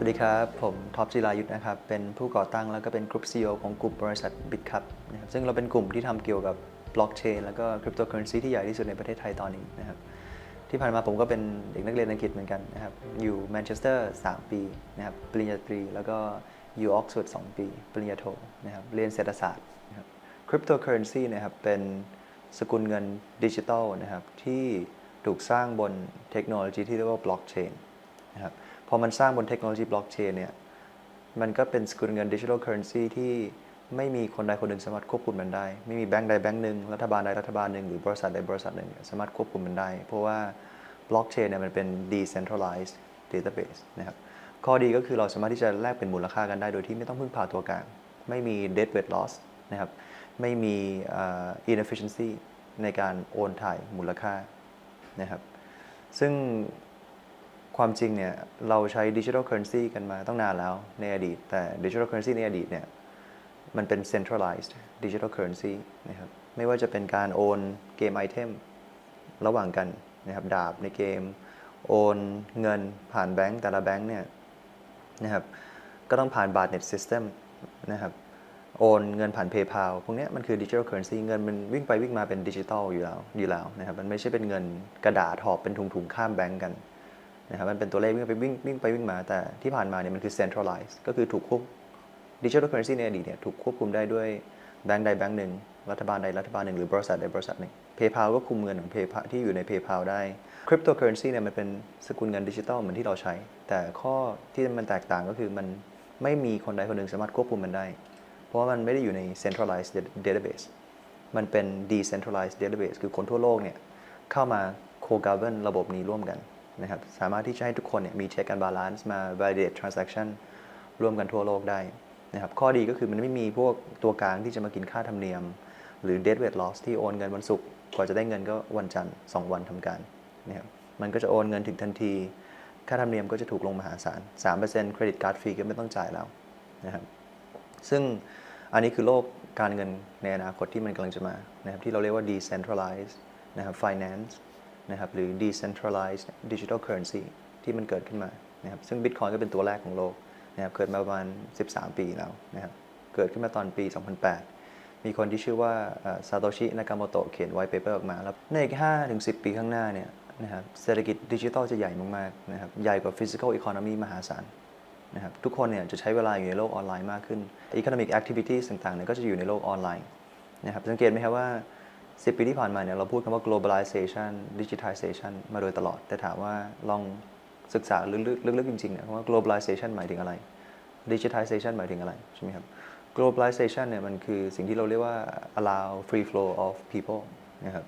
สวัสดีครับ ผมท็อปจิรายุทธนะครับ เป็นผู้ก่อตั้งแล้วก็เป็นกลุ่ม CEO ของกลุ่มบริษัท BitCup นะครับซึ่งเราเป็นกลุ่มที่ทำเกี่ยวกับบล็อกเชนแล้วก็คริปโตเคอเรนซีที่ใหญ่ที่สุดในประเทศไทยตอนนี้นะครับ ที่ผ่านมาผมก็เป็นเด็กนักเรียนอังกฤษเหมือนกันนะครับ อยู่แมนเชสเตอร์ 3 ปีนะครับ ปริญญาตรี แล้วก็อยู่ออกซฟอร์ด2ปี ปริญญาโทนะครับ เรียนเศรษฐศาสตร์นะครับคริปโตเคอเรนซีนะครับ เป็นสกุลเงินดิจิทัลนะครับที่ถูกสร้างบนเทคโนโลยีที่เรียกว่าบล็อกเชนนะครับ พอมันสร้างบนเทคโนโลยีบล็อกเชนเนี่ย มันก็เป็นสกุลเงินดิจิทัลเคอร์เรนซีที่ไม่มีคนใดคนหนึ่งสามารถควบคุมมันได้ ไม่มีแบงก์ใดแบงก์หนึ่งรัฐบาลใดรัฐบาลหนึ่งหรือบริษัทใดบริษัทหนึ่งสามารถควบคุมมันได้ เพราะว่าบล็อกเชนเนี่ยมันเป็น decentralized database นะครับ ข้อดีก็คือเราสามารถที่จะแลกเป็นมูลค่ากันได้ โดยที่ไม่ต้องพึ่งพาตัวกลาง ไม่มี dead weight loss นะครับ ไม่มีเอ่อ inefficiency ในการโอนถ่ายมูลค่านะครับ ซึ่ง ความจริงเนี่ยเราใช้ดิจิทัลเคอเรนซีกันมาตั้งนานแล้วในอดีต แต่ดิจิทัลเคอเรนซีในอดีตเนี่ยมันเป็น centralized digital currency นะครับไม่ว่าจะเป็นการโอนเกมไอเทมระหว่างกันนะครับดาบในเกม โอนเงินผ่านแบงก์แต่ละแบงก์เนี่ยนะครับก็ต้องผ่านบาทเน็ตซิสเต็มนะครับโอนเงินผ่าน PayPal พวกนี้มันคือดิจิทัลเคอเรนซีเงินมันวิ่งไปวิ่งมาเป็นดิจิทัลอยู่แล้วอยู่แล้วนะครับมันไม่ใช่เป็นเงินกระดาษหอบเป็นถุงๆข้ามแบงก์กัน นะครับมันเป็นตัวเลขวิ่งไปวิ่งวิ่งไปวิ่งมาแต่ที่ผ่านมาเนี่ยมันคือ centralized ก็คือถูกควบดิจิทัลเคอเรนซีในอดีตเนี่ยถูกควบคุมได้ด้วยแบงก์ใดแบงก์หนึ่ง รัฐบาลใดรัฐบาลหนึ่งหรือบริษัทใดบริษัทหนึ่ง PayPal ก็คุมเงินของ PayPal ที่อยู่ใน PayPal ได้คริปโตเคอเรนซีเนี่ยมันเป็นสกุลเงินดิจิทัลเหมือนที่เราใช้ แต่ข้อที่มันแตกต่างก็คือมันไม่มีคนใดคนหนึ่งสามารถควบคุมมันได้ เพราะว่ามันไม่ได้อยู่ใน centralized database มันเป็น decentralized database คือคนทั่วโลกเนี่ยเข้ามา co-govern ระบบนี้ร่วมกัน นะครับ สามารถที่จะให้ทุกคนเนี่ยมี check and balance มา validate transaction ร่วมกันทั่วโลกได้นะครับ ข้อดีก็คือมันไม่มีพวกตัวกลางที่จะมากินค่าธรรมเนียม หรือ dead weight loss ที่โอนเงินวันศุกร์กว่าจะได้เงินก็วันจันทร์2วันทำการนะครับมันก็จะโอนเงินถึงทันที ค่าธรรมเนียมก็จะถูกลงมหาศาล3%เครดิตการ์ดฟรีก็ไม่ต้องจ่ายแล้วนะครับ ซึ่งอันนี้คือโลกการเงินในอนาคตที่มันกำลังจะมานะครับที่เราเรียกว่า decentralized นะครับ finance นะครับหรือ decentralized digital currency ที่มันเกิดขึ้นมานะครับซึ่ง Bitcoin ก็เป็นตัวแรกของโลกนะครับเกิดมาประมาณ 13 ปีแล้วนะครับเกิดขึ้นมาตอนปี 2008 มีคนที่ชื่อว่าซาโตชิ นากาโมโตะเขียนไวเปเปอร์ออกมา แล้วในอีก 5-10 ปีข้างหน้าเนี่ยนะครับเศรษฐกิจดิจิทัลจะใหญ่มากๆนะครับใหญ่กว่า physical economy มหาศาลนะครับทุกคนเนี่ยจะใช้เวลาอยู่ในโลกออนไลน์มากขึ้น economic activities ต่างๆเนี่ยก็จะอยู่ในโลกออนไลน์นะครับสังเกตไหมครับว่า 10 ปีที่ผ่านมาเนี่ยเราพูดคำว่า globalization digitization มาโดยตลอด แต่ถามว่าลองศึกษาลึกๆลึกๆจริงๆเนี่ยว่า globalization หมายถึงอะไร digitization หมายถึงอะไรใช่ไหมครับ globalization เนี่ยมันคือสิ่งที่เราเรียกว่า allow free flow of people นะครับ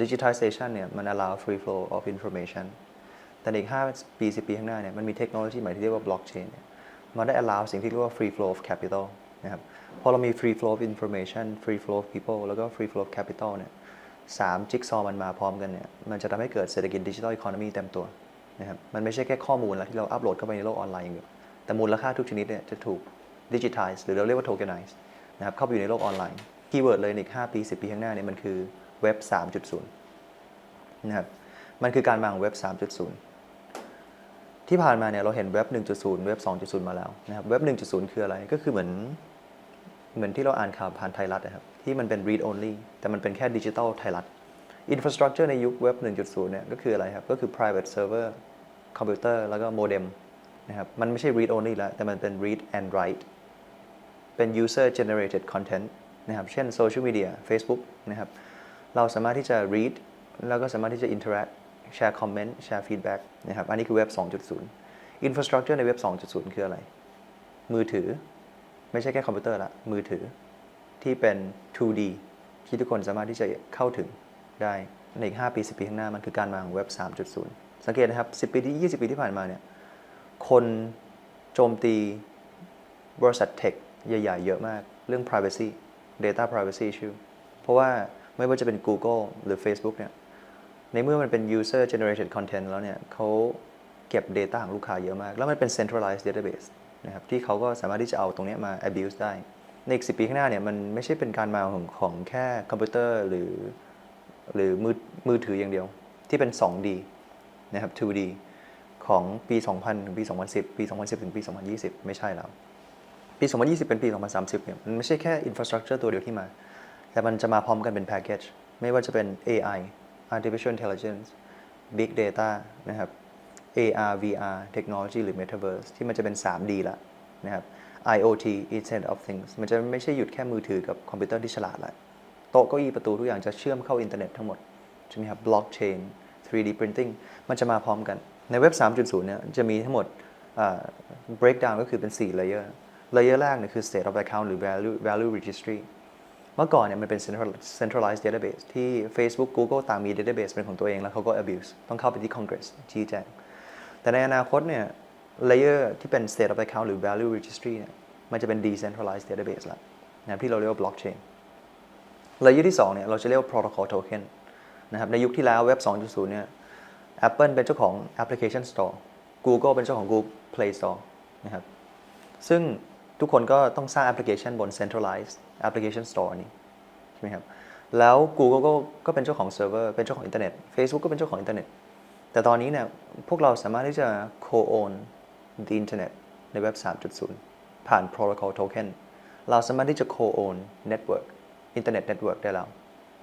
digitization เนี่ยมัน allow free flow of information แต่อีก 5 ปี 10 ปีข้างหน้าเนี่ยมันมีเทคโนโลยีใหม่ที่เรียกว่า blockchain เนี่ยมันได้ allow สิ่งที่เรียกว่า free flow of capital นะครับ พอเรามี free flow of information free flow of people แล้วก็ free flow of capital เนี่ยสามจิ๊กซอมันมาพร้อมกันเนี่ย มันจะทำให้เกิดเศรษฐกิจดิจิทัลอีโคโนมีเต็มตัวนะครับ มันไม่ใช่แค่ข้อมูลแล้วที่เราอัปโหลดเข้าไปในโลกออนไลน์อย่างเดียว แต่มูลค่าทุกชนิดเนี่ยจะถูก digitize หรือเราเรียกว่า tokenize นะครับ เข้าไปอยู่ในโลกออนไลน์ คีย์เวิร์ดเลยในอีก 5 ปี 10 ปีข้างหน้าเนี่ยมันคือเว็บ 3.0 นะครับ มันคือการมาของเว็บ 3.0 ที่ผ่านมาเนี่ยเราเห็นเว็บ 1.0 เว็บ 2.0 มาแล้วนะครับ เว็บ 1.0 คืออะไร ก็คือเหมือน เหมือนที่เราอ่านข่าวผ่านไทยรัฐนะครับที่มันเป็น read only แต่มันเป็นแค่ดิจิตอลไทยรัฐ infrastructure ในยุคเว็บ 1.0 เนี่ยก็คืออะไรครับ ก็คือ private server คอมพิวเตอร์แล้วก็โมเด็มนะครับมันไม่ใช่ read only แล้ว แต่มันเป็น read and write เป็น user generated content นะครับเช่น social media Facebook นะครับเราสามารถที่จะ read แล้วก็สามารถที่จะ interact แชร์คอมเมนต์แชร์ฟีดแบ็กนะครับอันนี้คือเว็บ 2.0 Infrastructure ในเว็บ 2.0 คืออะไร มือถือ ไม่ใช่แค่คอมพิวเตอร์ละมือถือที่เป็น 2D ที่ทุกคนสามารถที่จะเข้าถึงได้ในอีก 5 ปี 10 ปีข้างหน้ามันคือการมาของเว็บ 3.0 สังเกตนะครับ 10 ปีที่ 20 ปีที่ผ่านมาเนี่ย คนโจมตีบริษัทเทคใหญ่ๆ เยอะมาก เรื่อง privacy data privacy issue เพราะว่าไม่ว่าจะเป็น Google หรือ Facebook เนี่ย ในเมื่อมันเป็น user generated content แล้วเนี่ยเขาเก็บ data ของลูกค้าเยอะมาก แล้วมันเป็น centralized database นะครับที่เขาก็สามารถที่จะเอาตรงนี้มา abuse ได้ ในอีก10ปีข้างหน้าเนี่ยมันไม่ใช่เป็นการมาของของแค่คอมพิวเตอร์หรือหรือมือมือถืออย่างเดียว ที่เป็น 2D นะครับ 2D ของปี 2000 ถึงปี 2010 ปี 2010 ถึงปี 2020 ไม่ใช่แล้ว ปี 2020 เป็นปี 2030 เนี่ย มันไม่ใช่แค่ infrastructure ตัวเดียวที่มา แต่มันจะมาพร้อมกันเป็น package ไม่ว่าจะเป็น AI artificial intelligence big data นะครับ AR VR technology หรือ metaverse ที่มันจะเป็น 3D ละนะครับ IoT Internet of Things มันจะไม่ใช่หยุดแค่มือถือกับคอมพิวเตอร์ที่ฉลาดละโต๊ะเก้าอี้ประตูทุกอย่างจะเชื่อมเข้าอินเทอร์เน็ตทั้งหมด ใช่ไหมครับ blockchain 3D printing มันจะมาพร้อมกัน ในเว็บ 3.0 เนี่ยจะมีทั้งหมด breakdown ก็คือเป็น 4 layer layer แรกเนี่ยคือ state of account หรือ value value registry เมื่อก่อนเนี่ยมันเป็น central- centralized database ที่ Facebook Google ต่างมี database เป็นของตัวเองแล้วเขาก็ abuse ต้องเข้าไปที่ Congress ชี้แจง แต่ในอนาคตเนี่ย layer ที่เป็น state of account หรือ value registry เนี่ย มันจะเป็น decentralized database ละนะครับที่เราเรียกว่า blockchain layer ที่2เนี่ย เราจะเรียกว่า protocol token นะครับ ในยุคที่แล้วเว็บ 2.0 เนี่ย Apple เป็นเจ้าของ application store Google เป็นเจ้าของ Google Play Store นะครับ ซึ่งทุกคนก็ต้องสร้างแอปพลิเคชันบน centralized application store นี้ใช่ไหมครับ แล้ว Google ก็ก็เป็นเจ้าของเซิร์ฟเวอร์ เป็นเจ้าของอินเทอร์เน็ต Facebook ก็เป็นเจ้าของอินเทอร์เน็ต แต่ตอนนี้เนี่ยพวกเราสามารถที่จะ co-own the internet ในเว็บ 3.0 ผ่าน protocol token เราสามารถที่จะ co-own network internet network ได้แล้ว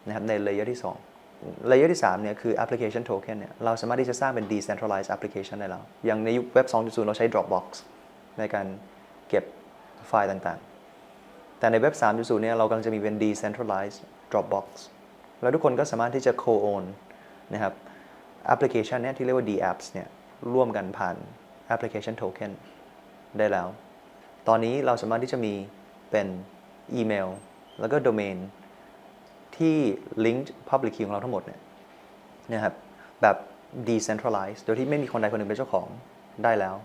นะครับใน layer ที่2 layer ที่ 3 เนี่ยคือ application token เนี่ยเราสามารถที่จะสร้างเป็น decentralized application ได้แล้ว อย่างในยุคเว็บ 2.0 เราใช้ Dropbox ในการเก็บไฟล์ต่างๆ แต่ในเว็บ 3.0 เนี่ยเรากำลังจะมีเป็น decentralized Dropbox แล้วทุกคนก็สามารถที่จะ co-own นะครับ แอปพลิเคชันเนี่ยที่เรียกว่า D-apps เนี่ยร่วมกันผ่าน application token ได้แล้ว ตอนนี้เราสามารถที่จะมีเป็นอีเมล แล้วก็โดเมนที่ linked public key ของเราทั้งหมดเนี่ยนะครับแบบ decentralized โดยที่ไม่มีคนใดคนหนึ่งเป็นเจ้าของได้แล้ว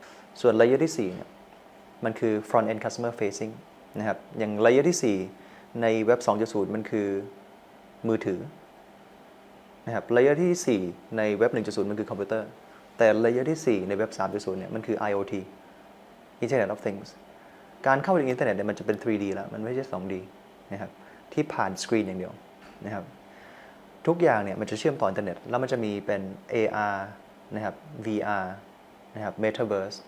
ส่วน layer ที่4เนี่ยมันคือ front end customer facing นะครับ อย่าง layer ที่ 4 ในเว็บ 2.0 มันคือมือถือ นะครับ layer ที่ 4 ในเว็บ 1.0 มันคือคอมพิวเตอร์ แต่ layer ที่ 4 ในเว็บ 3.0 เนี่ยมันคือ IoT Internet of Things การเข้าถึงอินเทอร์เน็ตเนี่ยมันจะเป็น 3D แล้ว มันไม่ใช่ 2D นะครับที่ผ่านสกรีนอย่างเดียวนะครับทุกอย่างเนี่ยมันจะเชื่อมต่ออินเทอร์เน็ต แล้วมันจะมีเป็น AR นะครับ VR นะครับ Metaverse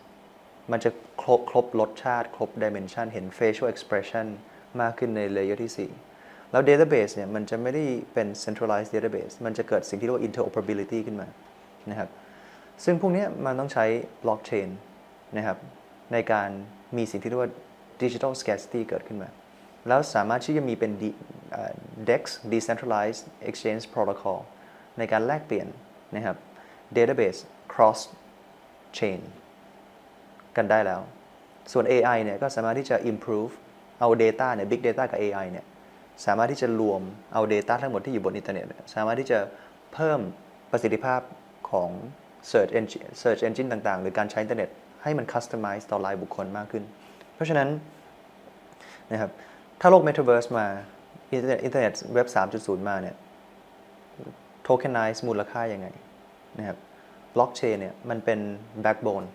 มันจะครบครบรสชาติ ครบ dimension เห็น facial expression มากขึ้นใน layer ที่ 4 แล้ว database เนี่ยมันจะไม่ได้เป็น centralized database มันจะเกิดสิ่งที่เรียกว่า interoperability ขึ้นมานะครับซึ่งพวกนี้มันต้องใช้ blockchain นะครับในการมีสิ่งที่เรียกว่า digital scarcity เกิดขึ้นมา แล้วสามารถที่จะมีเป็น DEX decentralized exchange protocol ในการแลกเปลี่ยนนะครับ database cross chain กันได้แล้ว ส่วน AI เนี่ยก็สามารถที่จะ improve เอา data เนี่ย big data กับ AI เนี่ย สามารถที่จะรวมเอา data ทั้งหมดที่อยู่บนอินเทอร์เน็ตสามารถที่จะเพิ่มประสิทธิภาพของ search engine search engine ต่างๆ หรือการใช้อินเทอร์เน็ตให้มัน customize ต่อรายบุคคลมากขึ้น เพราะฉะนั้นนะครับถ้าโลก Metaverse มาอินเทอร์เน็ตอินเทอร์เน็ตเว็บ 3.0 มาเนี่ย tokenize มูลค่ายังไงนะครับ blockchain เนี่ยมันเป็น backbone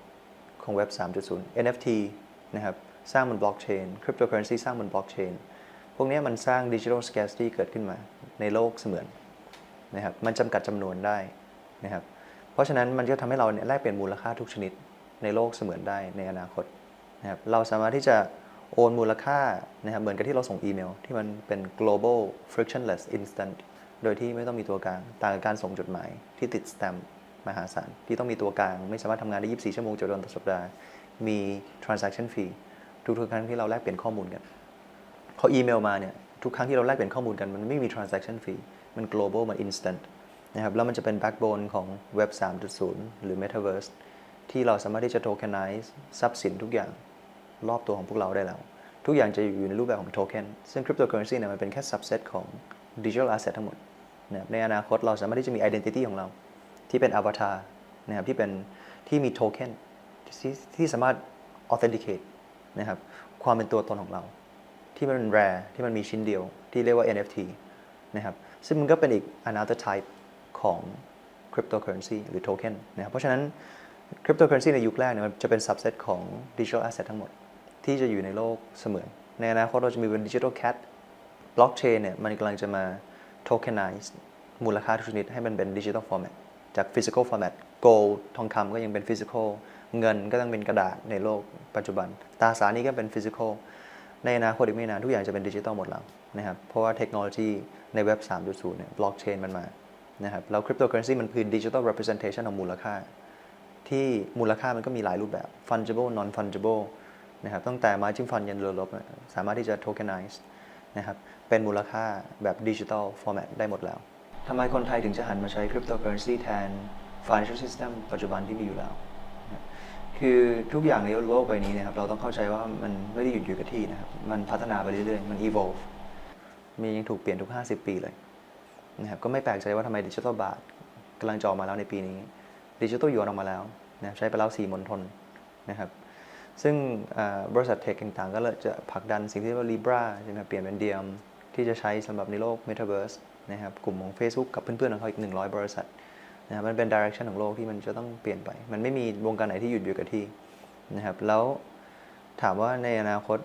ของเว็บ 3.0 NFT นะครับสร้างบน blockchain cryptocurrency สร้างบน blockchain พวกนี้มันสร้าง digital scarcity เกิดขึ้นมาในโลกเสมือนนะครับมันจำกัดจำนวนได้นะครับเพราะฉะนั้นมันก็ทำให้เราเนี่ยแลกเปลี่ยนมูลค่าทุกชนิดในโลกเสมือนได้ในอนาคตนะครับเราสามารถที่จะโอนมูลค่านะครับเหมือนกับที่เราส่งอีเมล ที่มันเป็น global frictionless instant โดยที่ไม่ต้องมีตัวกลาง ต่างกับการส่งจดหมายที่ติดสแตมป์มหาศาลที่ต้องมีตัวกลาง ไม่สามารถทำงานได้ 24 ชั่วโมง7วันต่อสัปดาห์ มี transaction fee ทุกๆครั้งที่เราแลกเปลี่ยนข้อมูลกัน พออีเมลมาเนี่ยทุกครั้งที่เราแลกเปลี่ยนข้อมูลกันมันไม่มี transaction fee มัน global มัน instant นะครับแล้วมันจะเป็น backbone ของเว็บ 3.0 หรือ metaverse ที่เราสามารถที่จะ tokenize ทรัพย์สินทุกอย่างรอบตัวของพวกเราได้แล้ว ทุกอย่างจะอยู่ในรูปแบบของโทเค็นซึ่ง cryptocurrency เนี่ยมันเป็นแค่ subset ของ digital asset ทั้งหมดนะครับในอนาคตเราสามารถที่จะมี identity ของเรา ที่เป็น avatar นะครับที่เป็นที่มีโทเค็นที่ที่สามารถ authenticate นะครับความเป็นตัวตนของเรา ที่มันเป็น rare ที่มันมีชิ้นเดียว ที่เรียกว่า NFT นะครับซึ่งมันก็เป็นอีก another type ของ cryptocurrency หรือ token นะครับเพราะฉะนั้น cryptocurrency ในยุคแรกเนี่ยมันจะเป็น subset ของ digital asset ทั้งหมด ที่จะอยู่ในโลกเสมือน ในอนาคตเราจะมีเป็น digital cat blockchain เนี่ยมันกำลังจะมา tokenize มูลค่าทุกชนิดให้มันเป็น digital format จาก physical format โกลทองคำก็ยังเป็นฟิสิกอลเงินก็ต้องเป็นกระดาษในโลกปัจจุบันตราสารนี้ก็เป็นฟิสิกอล ในอนาคตอีกไม่นานทุกอย่างจะเป็นดิจิตอลหมดแล้วนะครับ เพราะว่าเทคโนโลยีในเว็บ 3.0 เนี่ยบล็อกเชนมันมานะครับแล้วคริปโตเคอเรนซีมันคือดิจิตอล representation ของมูลค่า ที่มูลค่ามันก็มีหลายรูปแบบ fungible non fungible นะครับตั้งแต่ margin fund ยันเรือลบสามารถที่จะ tokenize นะครับเป็นมูลค่าแบบดิจิ t a ล format ได้หมดแล้วทำไมคนไทยถึงจะหันมาใช้ cryptocurrency แทน financial system ปัจจุบันที่มีอยู่แล้ว คือทุกอย่างในโลกใบนี้นะครับเราต้องเข้าใจว่ามันไม่ได้หยุดอยู่กับที่นะครับ มันพัฒนาไปเรื่อยๆ มัน evolve มียังถูกเปลี่ยนทุก 50 ปีเลยนะครับก็ไม่แปลกใจว่าทำไมดิจิ t a ลบาทกำลังจะออกมาแล้วในปีนี้ดิจิ t a ลยวนออกมาแล้วนะครับใช้ไปแล้ว4มณฑลนะครับซึ่งบริษัทเทคต่างๆ ก็เลยจะผลักดันสิ่งที่เรียกว่า Libra ใช่ไหมเปลี่ยนเป็นเดียมที่จะใช้สำหรับในโลก Metaverse นะครับกลุ่มของ Facebook กับเพื่อนๆ ของเขาอีก 100 บริษัท นะครับมันเป็น direction ของโลกที่มันจะต้องเปลี่ยนไป มันไม่มีวงการไหนที่หยุดอยู่กับที่นะครับ แล้วถามว่าในอนาคต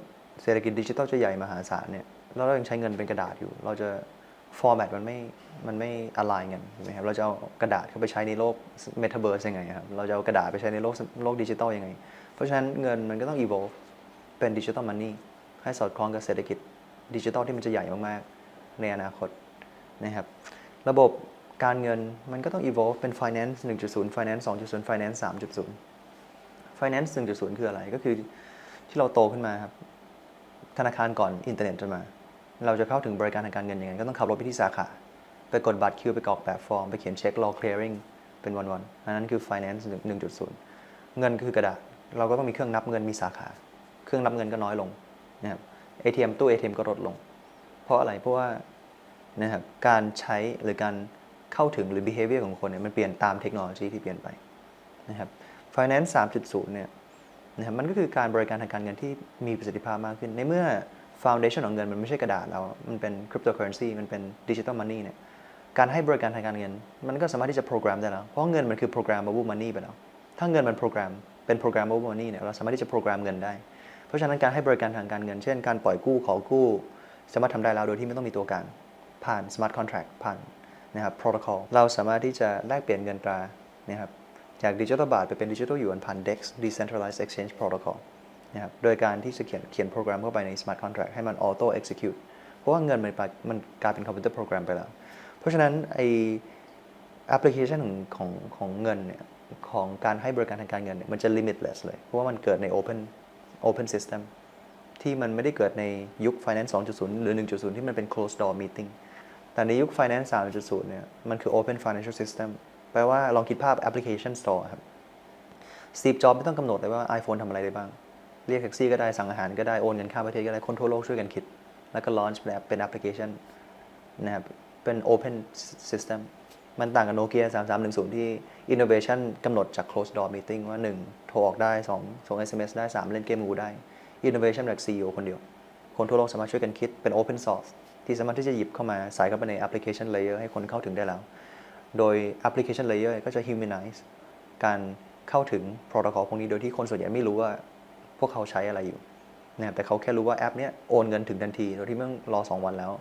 เศรษฐกิจดิจิทัลจะใหญ่มหาศาลเนี่ยแล้วเรายังใช้เงินเป็นกระดาษอยู่ เราจะ format มันไม่ มันไม่ align กันใช่ไหมครับ เราจะเอากระดาษเข้าไปใช้ในโลก metaverse ยังไงครับ เราจะเอากระดาษไปใช้ในโลกโลกดิจิทัลยังไง เพราะฉะนั้นเงินมันก็ต้อง evolve เป็นดิจิ t a ลมันนี่ให้สอดคล้องกับเศรษฐกิจดิจิทัลที่มันจะใหญ่มากๆในอนาคตนะครับ ระบบ การเงินมันก็ต้อง evolve เป็น finance 1.0 finance 2.0 finance 3.0 finance 1.0 คืออะไรก็คือที่เราโตขึ้นมาครับ ธนาคารก่อนอินเทอร์เน็ตจะมา เราจะเข้าถึงบริการทางการเงินยังไง ก็ต้องขับรถไปที่สาขา ไปกดบัตรคิวไปกรอกแบบฟอร์ม ไปเขียนเช็ครอ clearing เป็นวันๆอันนั้นคือ finance 1.0 เงินคือกระดาษ เราก็ต้องมีเครื่องนับเงินมีสาขา เครื่องนับเงินก็น้อยลงนะครับ ATM ตู้ ATM ก็ลดลง เพราะอะไรเพราะว่านะครับการใช้หรือการ เข้าถึงหรือ behavior ของคนเนี่ยมันเปลี่ยนตามเทคโนโลยีที่เปลี่ยนไปนะครับ finance 3.0 เนี่ยนะครับมันก็คือการบริการทางการเงินที่มีประสิทธิภาพมากขึ้น ในเมื่อ foundation ของเงินมันไม่ใช่กระดาษแล้ว มันเป็น cryptocurrency มันเป็น digital money เนี่ยการให้บริการทางการเงิน มันก็สามารถที่จะโปรแกรมได้แล้ว เพราะเงินมันคือ programmable money ไปแล้ว ถ้าเงินมันโปรแกรมเป็น programmable money เนี่ยเราสามารถที่จะโปรแกรมเงินได้ เพราะฉะนั้นการให้บริการทางการเงิน เช่น การปล่อยกู้ขอกู้ สามารถทำได้แล้วโดยที่ไม่ต้องมีตัวกลางผ่าน smart contract ผ่าน นะครับ protocol เราสามารถที่จะแลกเปลี่ยนเงินตรานะครับจากดิจิทัลบาทไปเป็นดิจิทัลหยวนผ่าน DEX Decentralized Exchange Protocol นะครับโดยการที่จะเขียนเขียนโปรแกรมเข้าไปใน smart contract ให้มัน auto execute เพราะว่าเงินมันมันกลายเป็นคอมพิวเตอร์โปรแกรมไปแล้ว เพราะฉะนั้นไอแอปพลิเคชันของของของเงินเนี่ยของการให้บริการทางการเงินเนี่ยมันจะ limitless เลย เพราะว่ามันเกิดใน open open system ที่มันไม่ได้เกิดในยุค finance 2.0 หรือ 1.0 ที่มันเป็น closed door meeting แต่ในยุค finance 3.0 เนี่ย มันคือ open financial system แปลว่าลองคิดภาพ application store ครับ Steve Jobs ไม่ต้องกำหนดเลยว่า iPhone ทำอะไรได้บ้าง เรียกแท็กซี่ก็ได้ สั่งอาหารก็ได้ โอนเงินข้ามประเทศก็ได้ คนทั่วโลกช่วยกันคิด แล้วก็ launch เป็น app เป็น application นะครับ เป็น open system มันต่างกับโนเกีย3310 ที่ innovation กำหนดจาก closed door meeting ว่า 1 โทรออกได้ 2 ส่ง SMS ได้ 3 เล่นเกมมูได้ innovation จาก CEO คนเดียว คนทั่วโลกสามารถช่วยกันคิดเป็น open source ที่สามารถที่จะหยิบเข้ามาใส่เข้าไปใน application layer ให้คนเข้าถึงได้แล้ว โดย application layer ก็จะ humanize การเข้าถึง protocol พวกนี้โดยที่คนส่วนใหญ่ไม่รู้ว่าพวกเขาใช้อะไรอยู่นะครับแต่เขาแค่รู้ว่าแอปเนี้ยโอนเงินถึงทันที โดยที่ไม่ต้องรอ 2 วันแล้ว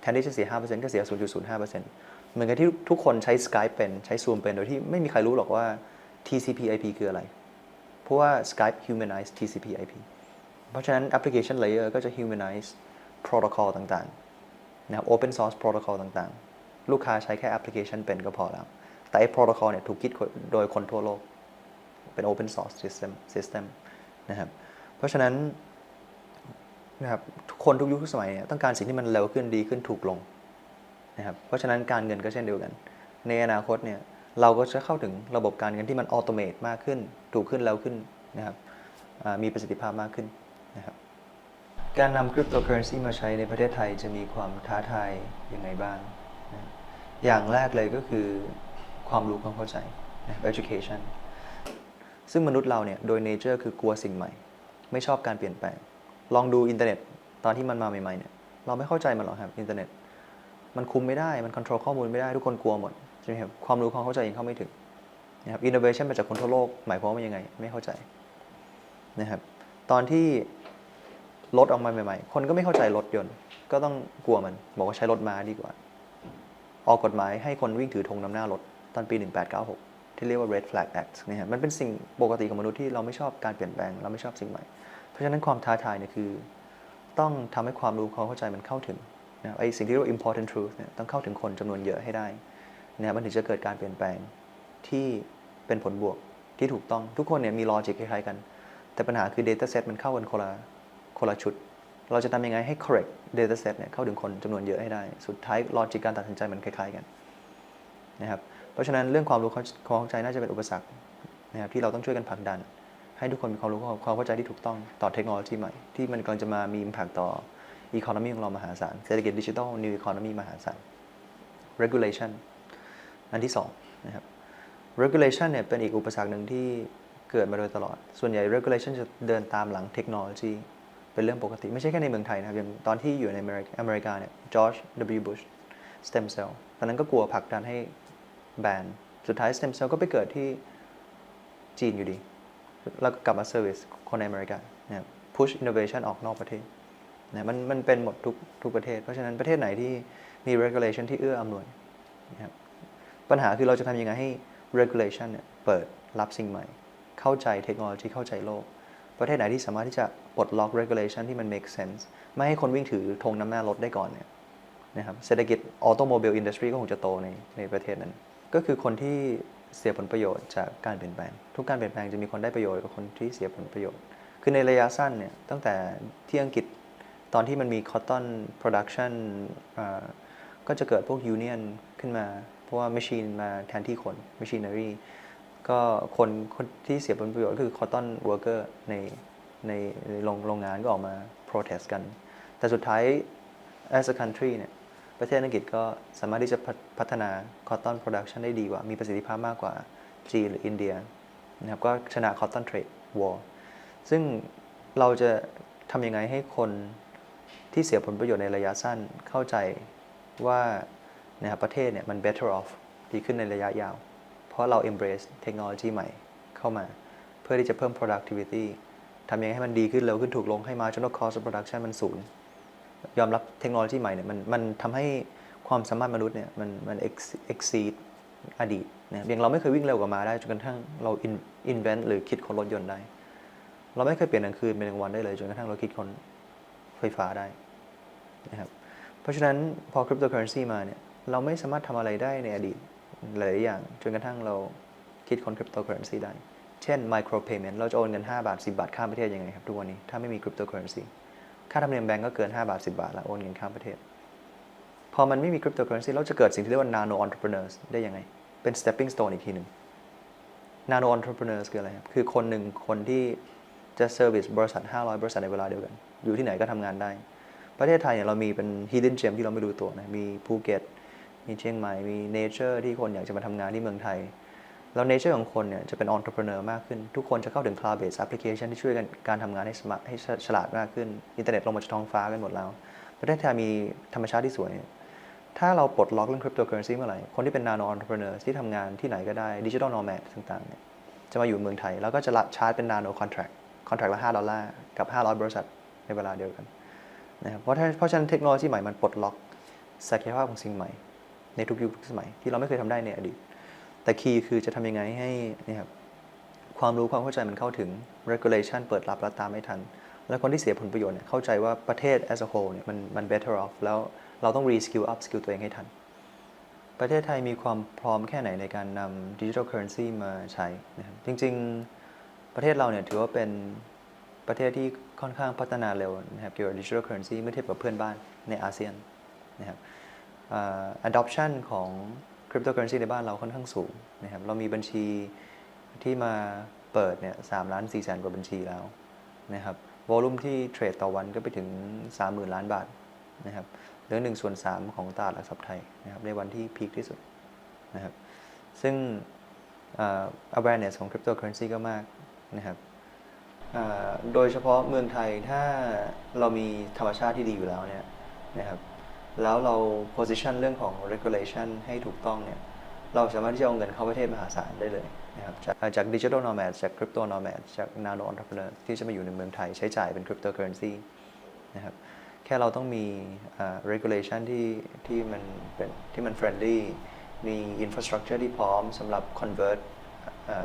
แทนที่จะเสีย 5%ก็เสีย 0.05%เหมือนกับที่ทุกคนใช้ Skype เป็นใช้ Zoom เป็น โดยที่ไม่มีใครรู้หรอกว่า TCP/IP คืออะไร เพราะว่า Skype humanize TCP/IP เพราะฉะนั้น application layer ก็จะ humanize protocol ต่างๆ นะครับ open source protocol ต่างๆ ลูกค้าใช้แค่แอปพลิเคชันเป็นก็พอแล้ว แต่ไอ้ protocol เนี่ยถูกคิดโดยคนทั่วโลก เป็น open source system system นะครับ เพราะฉะนั้นนะครับทุกคนทุกยุคทุกสมัยเนี่ยต้องการสิ่งที่มันเร็วขึ้นดีขึ้นถูกลงนะครับ เพราะฉะนั้นการเงินก็เช่นเดียวกัน ในอนาคตเนี่ยเราก็จะเข้าถึงระบบการเงินที่มันออโตเมตมากขึ้น ถูกขึ้นแล้วขึ้นนะครับมีประสิทธิภาพมากขึ้นนะครับ การนำคริปโตเคอเรนซีมาใช้ในประเทศไทยจะมีความท้าทายยังไงบ้างนะอย่างแรกเลยก็คือความรู้ความเข้าใจนะ education ซึ่งมนุษย์เราเนี่ยโดย nature คือกลัวสิ่งใหม่ ไม่ชอบการเปลี่ยนแปลง ลองดูอินเทอร์เน็ตตอนที่มันมาใหม่ๆเนี่ยเราไม่เข้าใจมันหรอกครับอินเทอร์เน็ต มันคุมไม่ได้มัน control ข้อมูลไม่ได้ทุกคนกลัวหมดใช่ไหมครับความรู้ความเข้าใจยังเข้าไม่ถึงนะครับ innovation มาจากคนทั่วโลกหมายความว่ายังไง ไม่เข้าใจนะครับตอนที่ รถออกมาใหม่ๆ คนก็ไม่เข้าใจรถยนต์ ก็ต้องกลัวมัน บอกว่าใช้รถม้าดีกว่า ออกกฎหมายให้คนวิ่งถือธงนำหน้ารถตอนปี 1896 ที่เรียกว่า red flag act นะฮะมันเป็นสิ่งปกติของมนุษย์ที่เราไม่ชอบการเปลี่ยนแปลง เราไม่ชอบสิ่งใหม่ เพราะฉะนั้นความท้าทายเนี่ยคือ ต้องทำให้ความรู้ความเข้าใจมันเข้าถึงนะไอสิ่งที่เรียกว่า important truth เนี่ยต้องเข้าถึงคนจำนวนเยอะให้ได้นะมันถึงจะเกิดการเปลี่ยนแปลงที่เป็นผลบวกที่ถูกต้องทุกคนเนี่ยมี logic คล้ายๆกัน แต่ปัญหาคือ data set มันเข้ากันคนละ คนละชุด เราจะทำยังไงให้ correct data set เนี่ยเข้าถึงคนจำนวนเยอะให้ได้ สุดท้าย logic การตัดสินใจมันคล้ายๆกันนะครับ เพราะฉะนั้นเรื่องความรู้ความเข้าใจน่าจะเป็นอุปสรรคนะครับที่เราต้องช่วยกันผลักดัน ให้ทุกคนมีความรู้ความเข้าใจที่ถูกต้องต่อเทคโนโลยีใหม่ที่มันกำลังจะมามี impact ต่อ economy ของเรามหาศาลเศรษฐกิจดิจิทัล new economy มหาศาล regulation อันที่สองนะครับ regulation เนี่ยเป็นอีกอุปสรรคหนึ่งที่เกิดมาโดยตลอด ส่วนใหญ่ regulation จะเดินตามหลังเทคโนโลยี เป็นเรื่องปกติ ไม่ใช่แค่ในเมืองไทยนะครับอย่างตอนที่อยู่ในอเมริกาเนี่ย George W. Bush stem cell ตอนนั้นก็กลัวผลักดันให้แบนสุดท้าย stem cell ก็ไปเกิดที่จีนอยู่ดี แล้วก็กลับมา service คนในอเมริกาเนะครับ push innovation ออกนอกประเทศนะมันมันเป็นหมดทุกทุกประเทศ เพราะฉะนั้นประเทศไหนที่มี regulation ที่เอื้ออำนวยนะครับปัญหาคือเราจะทำยังไงให้ regulation เนี่ยเปิดรับสิ่งใหม่ เข้าใจเทคโนโลยีเข้าใจโลก ประเทศไหนที่สามารถที่จะ ปลดล็อก regulation ที่มัน make sense ไม่ให้คนวิ่งถือธงน้ำหน้ารถได้ก่อนเนี่ยนะครับเศรษฐกิจ automobile industry ก็คงจะโตในในประเทศนั้น ก็คือคนที่เสียผลประโยชน์จากการเปลี่ยนแปลง ทุกการเปลี่ยนแปลงจะมีคนได้ประโยชน์กับคนที่เสียผลประโยชน์ คือในระยะสั้นเนี่ยตั้งแต่ที่อังกฤษตอนที่มันมี cotton production อ่าก็จะเกิดพวก union ขึ้นมา เพราะว่า machine มาแทนที่คน machinery ก็คนคนที่เสียผลประโยชน์ก็คือ cotton worker ใน ในใโรงโรงงานก็ออกมา protest กัน แต่สุดท้าย as a country เนี่ย ประเทศอังกฤษก็สามารถที่จะพัฒพัฒนา cotton production ได้ดีกว่า มีประสิทธิภาพมากกว่าจีนหรืออินเดียนะครับ ก็ชนะ cotton trade war ซึ่งเราจะทำยังไงให้คนที่เสียผลประโยชน์ในระยะสั้นเข้าใจว่านะครับประเทศเนี่ยมัน better off ดีขึ้นในระยะยาว เพราะเรา embrace เทคโนโลยีใหม่เข้ามา เพื่อที่จะเพิ่ม productivity ทำยังไงให้มันดีขึ้นเร็วขึ้นถูกลงให้ marginal cost of production มันศูนย์ยอมรับเทคโนโลยีใหม่เนี่ยมันมันทำให้ความสามารถมนุษย์เนี่ยมันมัน exceed อดีตนะอย่างเราไม่เคยวิ่งเร็วกว่ามาได้จนกระทั่งเรา invent หรือคิดคนรถยนต์ได้ เราไม่เคยเปลี่ยนกลางคืนเป็นกลางวันได้เลยจนกระทั่งเราคิดคนไฟฟ้าได้นะครับเพราะฉะนั้นพอ cryptocurrency มาเนี่ยเราไม่สามารถทำอะไรได้ในอดีตหลายอย่างจนกระทั่งเราคิดคน cryptocurrency ได้ เช่น micro payment เราจะโอนเงิน 5 บาท 10 บาท ข้ามประเทศยังไงครับทุกวันนี้ ถ้าไม่มี cryptocurrency ค่าธรรมเนียมแบงก์ก็เกิน 5 บาท 10 บาทแล้วโอนเงินข้ามประเทศ พอมันไม่มี cryptocurrency เราจะเกิดสิ่งที่เรียกว่า nano entrepreneurs ได้ยังไง เป็น stepping stone อีกทีหนึ่ง nano entrepreneurs คืออะไรครับ คือคนหนึ่งคนที่จะ service บริษัท 500 บริษัทในเวลาเดียวกัน อยู่ที่ไหนก็ทำงานได้ ประเทศไทยเนี่ยเรามีเป็น hidden gem ที่เราไม่รู้ตัวนะ มีภูเก็ต มีเชียงใหม่ มี nature ที่คนอยากจะมาทำงานที่เมืองไทย แล้ว nature ของคนเนี่ยจะเป็น entrepreneur มากขึ้น ทุกคนจะเข้าถึง cloud based application ที่ช่วยกันการทำงานให้สมาร์ทให้ฉลาดมากขึ้น อินเทอร์เน็ตลงมาจากท้องฟ้ากันหมดแล้ว ประเทศไทยมีธรรมชาติที่สวย ถ้าเราปลดล็อกเรื่อง cryptocurrency เมื่อไหร่ คนที่เป็น nano entrepreneur ที่ทำงานที่ไหนก็ได้ digital nomad ต่างๆเนี่ยจะมาอยู่เมืองไทย แล้วก็จะรับชาร์จเป็น nano contract contract ละ5ดอลลาร์กับ 500 บริษัทในเวลาเดียวกันนะครับเพราะเพราะฉะนั้นเทคโนโลยีใหม่มันปลดล็อกศักยภาพของสิ่งใหม่ ในทุกยุคทุกสมัยที่เราไม่เคยทำได้ในอดีต แต่คีย์คือจะทำยังไงให้เนะครับความรู้ความเข้าใจมันเข้าถึง regulation เปิดรับและตามไม่ทัน แล้วคนที่เสียผลประโยชน์เนี่ยเข้าใจว่าประเทศ as a whole เนี่ยมันมัน better off แล้วเราต้อง reskill up skill ตัวเองให้ทัน ประเทศไทยมีความพร้อมแค่ไหนในการนำ digital currency มาใช้นะครับจริง ๆ ประเทศเราเนี่ยถือว่าเป็นประเทศที่ค่อนข้างพัฒนาเร็วนะครับเกี่ยวกับ digital currency เมื่อเทียบกับเพื่อนบ้านในอาเซียนนะครับ adoption ขอ่า adoption ของ cryptocurrency ในบ้านเราค่อนข้างสูงนะครับเรามีบัญชีที่มาเปิดเนี่ยสามล้านสี่แสนกว่าบัญชีแล้วนะครับวอลุ่มที่เทรดต่อวันก็ไปถึง 30,000 ล้านบาทนะครับเหลือหนึ่งส่วนสามของตลาดหลักทรัพย์ไทยนะครับในวันที่พีคที่สุดนะครับซึ่งอ่า awareness ของ cryptocurrency ก็มากนะครับโดยเฉพาะเมืองไทยถ้าเรามีธรรมชาติที่ดีอยู่แล้วเนี่ยนะครับ แล้วเรา position เรื่องของ regulation ให้ถูกต้องเนี่ยเราสามารถที่จะเอาเงินเข้าประเทศมหาศาลได้เลยนะครับจากจาก digital nomad จาก crypto nomad จาก nano entrepreneur ที่จะมาอยู่ในเมืองไทยใช้จ่ายเป็น cryptocurrency นะครับแค่เราต้องมีอ่า regulation ที่ที่มันเป็นที่มัน friendly มี infrastructure ที่พร้อมสำหรับ convert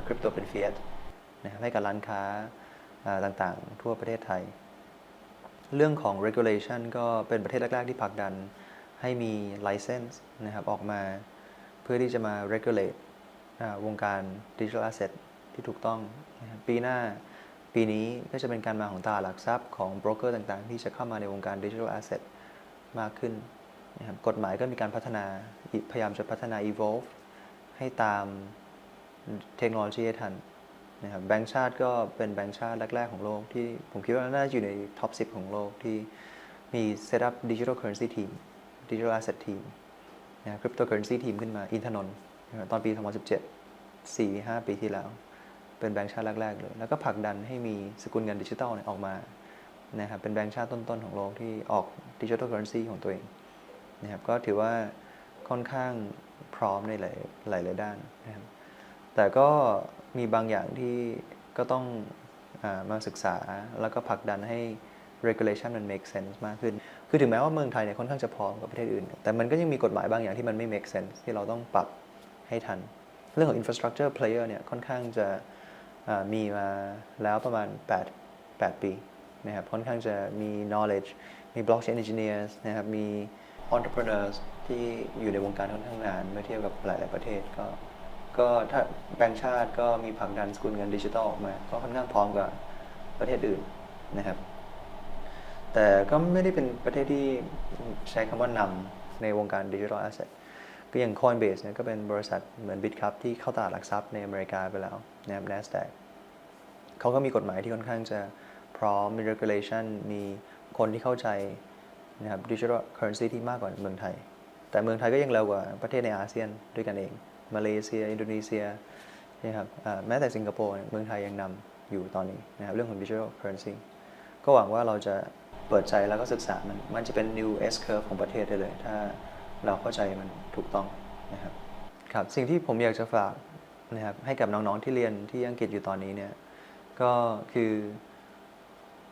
คริปโตเป็น fiat นะครับให้กับร้านค้าต่างๆ ทั่วประเทศไทย เรื่องของ regulation ก็เป็นประเทศแรก ๆ ที่ผลักดัน ให้มี license นะครับออกมาเพื่อที่จะมา regulate วงการ digital asset ที่ถูกต้องนะครับปีหน้าปีนี้ก็จะเป็นการมาของตลาดหลักทรัพย์ของโบรกเกอร์ต่างๆ ที่จะเข้ามาในวงการ digital asset มากขึ้นนะครับกฎหมายก็มีการพัฒนาพยายามจะพัฒนา evolve ให้ตามเทคโนโลยีให้ทันนะครับแบงก์ชาติก็เป็นแบงก์ชาติแรก ๆ ของโลกที่ผมคิดว่าน่าจะอยู่ในท็อป 10 ของโลกที่มีเซตอัพ ดิจิทัลแอสเซททีมนะคริปโตเคอเรนซีทีมขึ้นมา อินทนนท์นะครับตอนปี 2017 4 5 ปีที่แล้ว เป็นแบงก์ชาติแรก ๆ เลย แล้วก็ผลักดันให้มีสกุลเงินดิจิทัลเนี่ยออกมานะครับเป็นแบงก์ชาติต้น ๆ ของโลกที่ออกดิจิทัลเคอเรนซีของตัวเองนะครับก็ถือว่าค่อนข้างพร้อมในหลายหลายๆด้านนะครับแต่ก็มีบางอย่างที่ก็ต้องอมาศึกษาแล้วก็ผลักดันให้ regulation มัน make sense มากขึ้น คือถึงแม้ว่าเมืองไทยเนี่ยค่อนข้างจะพร้อมกับประเทศอื่น แต่มันก็ยังมีกฎหมายบางอย่างที่มันไม่ make sense ที่เราต้องปรับให้ทัน เรื่องของ infrastructure player เนี่ยค่อนข้างจะมีมาแล้วประมาณ 8 8 ปีนะครับค่อนข้างจะมี knowledge มี blockchain engineers นะครับมี entrepreneurs ที่อยู่ในวงการค่อนข้างนานเมื่อเทียบกับหลาย ๆ ประเทศก็ก็ถ้าแบงก์ชาติก็มีผลักดันสกุลเงินดิจิทัลออกมา ก็ค่อนข้างพร้อมกว่าประเทศอื่นนะครับ แต่ก็ไม่ได้เป็นประเทศที่ใช้คำว่านำในวงการดิจิทัลแอสเซทก็อย่าง Coinbase เนี่ยก็เป็นบริษัทเหมือน BitCup ที่เข้าตลาดหลักทรัพย์ในอเมริกาไปแล้วนะครับ NASDAQ เขาก็มีกฎหมายที่ค่อนข้างจะพร้อมมี regulation มีคนที่เข้าใจนะครับ digital currency ที่มากกว่าเมืองไทย แต่เมืองไทยก็ยังเร็วกว่าประเทศในอาเซียนด้วยกันเอง มาเลเซีย อินโดนีเซียนะครับแม้แต่สิงคโปร์เมืองไทยยังนำอยู่ตอนนี้นะครับเรื่องของ digital currency ก็หวังว่าเราจะ เปิดใจแล้วก็ศึกษามัน มันจะเป็น new S curve ของประเทศได้เลย ถ้าเราเข้าใจมันถูกต้องนะครับครับสิ่งที่ผมอยากจะฝากนะครับให้กับน้องๆที่เรียนที่อังกฤษอยู่ตอนนี้เนี่ยก็คือ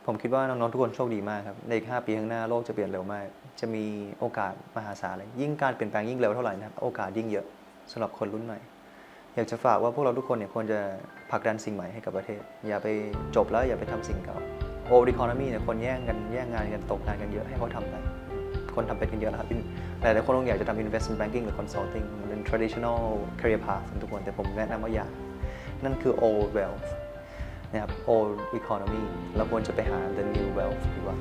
ผมคิดว่าน้องๆทุกคนโชคดีมากครับในอีก5ปีข้างหน้าโลกจะเปลี่ยนเร็วมาก จะมีโอกาสมหาศาลเลยยิ่งการเปลี่ยนแปลงยิ่งเร็วเท่าไหร่นะครับโอกาสยิ่งเยอะสำหรับคนรุ่นใหม่ อยากจะฝากว่าพวกเราทุกคนเนี่ยควรจะผลักดันสิ่งใหม่ให้กับประเทศ อย่าไปจบแล้วอย่าไปทำสิ่งเก่า โอ e คอนมีเนี่ยคนแย่งกันแย่งงานกันตกงานกันเยอะให้เขาทำไป คนทำเป็นกันเยอะแล้วครับหลายๆคนคงอยากจะทำ investment banking หรือ consulting มันเป็น traditional career path ทุกคนแต่ผมแนะนำว่าอย่านั่นคือ old wealth นะครับ old economy เราควรจะไปหา the new wealth ดีกว่า